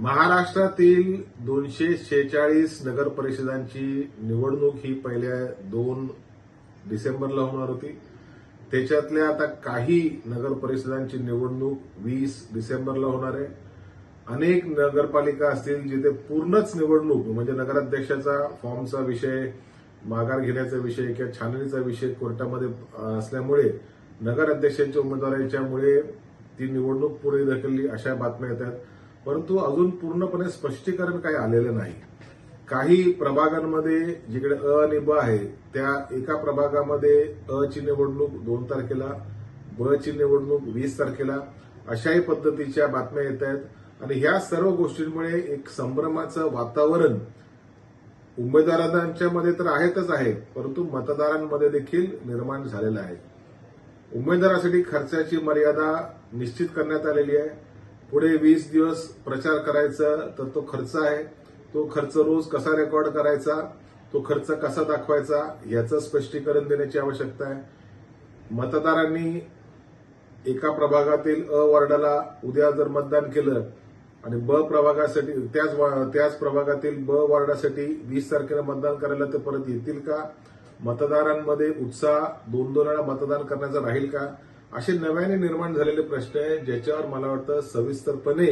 महाराष्ट्रातील दोनशे शेहेचाळीस नगर परिषदांची निवडणूक ही पहिल्या दोन डिसेंबरला होणार होती. त्याच्यातल्या आता काही नगर परिषदांची निवडणूक वीस डिसेंबरला होणार आहे. अनेक नगरपालिका असतील जिथे पूर्णच निवडणूक म्हणजे नगराध्यक्षाचा फॉर्मचा विषय माघार घेण्याचा विषय किंवा छाननीचा विषय कोर्टामध्ये असल्यामुळे नगराध्यक्षांच्या उमेदवारांच्यामुळे ती निवडणूक पुढे ढकलली अशा बातम्या येतात. परंतु अजून पूर्णपणे स्पष्टीकरण काही आलेलं नाही. काही प्रभागांमध्ये जिकडे अ आणि ब आहे त्या एका प्रभागामध्ये अ ची निवडणूक दोन तारखेला ब ची निवडणूक वीस तारखेला अशाही पद्धतीच्या बातम्या येत आहेत. आणि ह्या सर्व गोष्टींमुळे एक संभ्रमाचं वातावरण उमेदवारांच्या मध्ये तर आहेतच आहे परंतु मतदारांमध्ये देखील निर्माण झालेलं आहे. उमेदवारासाठी खर्चाची मर्यादा निश्चित करण्यात आलेली आहे. पुढे वीस दिवस प्रचार करायचा तर तो खर्च आहे. तो खर्च रोज कसा रेकॉर्ड करायचा तो खर्च कसा दाखवायचा याचं स्पष्टीकरण देण्याची आवश्यकता आहे. मतदारांनी एका प्रभागातील अ वॉर्डाला उद्या जर मतदान केलं आणि ब प्रभागासाठी त्याच वा- त्याच प्रभागातील ब वॉर्डासाठी वीस तारखेला मतदान करायला ते परत येतील का? मतदारांमध्ये उत्साह दोन दोन वेळा मतदान करण्याचा राहील का? असे नव्याने निर्माण झालेले प्रश्न आहे ज्याच्यावर मला वाटतं सविस्तरपणे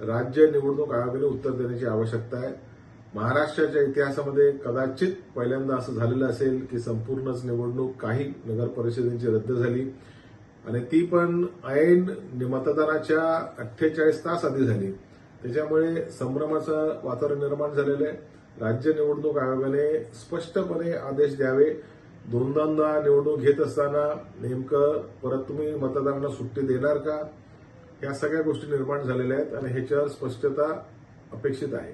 राज्य निवडणूक आयोगाने उत्तर देण्याची आवश्यकता आहे. महाराष्ट्राच्या इतिहासामध्ये कदाचित पहिल्यांदा असं झालेलं असेल की संपूर्णच निवडणूक काही नगर परिषदेची रद्द झाली आणि ती पण ऐन मतदानाच्या अठ्ठेचाळीस तास आधी झाली. त्याच्यामुळे संभ्रमाचं वातावरण निर्माण झालेलं आहे. राज्य निवडणूक आयोगाने स्पष्टपणे आदेश द्यावे. दोनदा निवडणूक घेत असताना नेमकं परत तुम्ही मतदारांना सुट्टी देणार का? ह्या सगळ्या गोष्टी निर्माण झालेल्या आहेत आणि ह्याच्यावर स्पष्टता अपेक्षित आहे.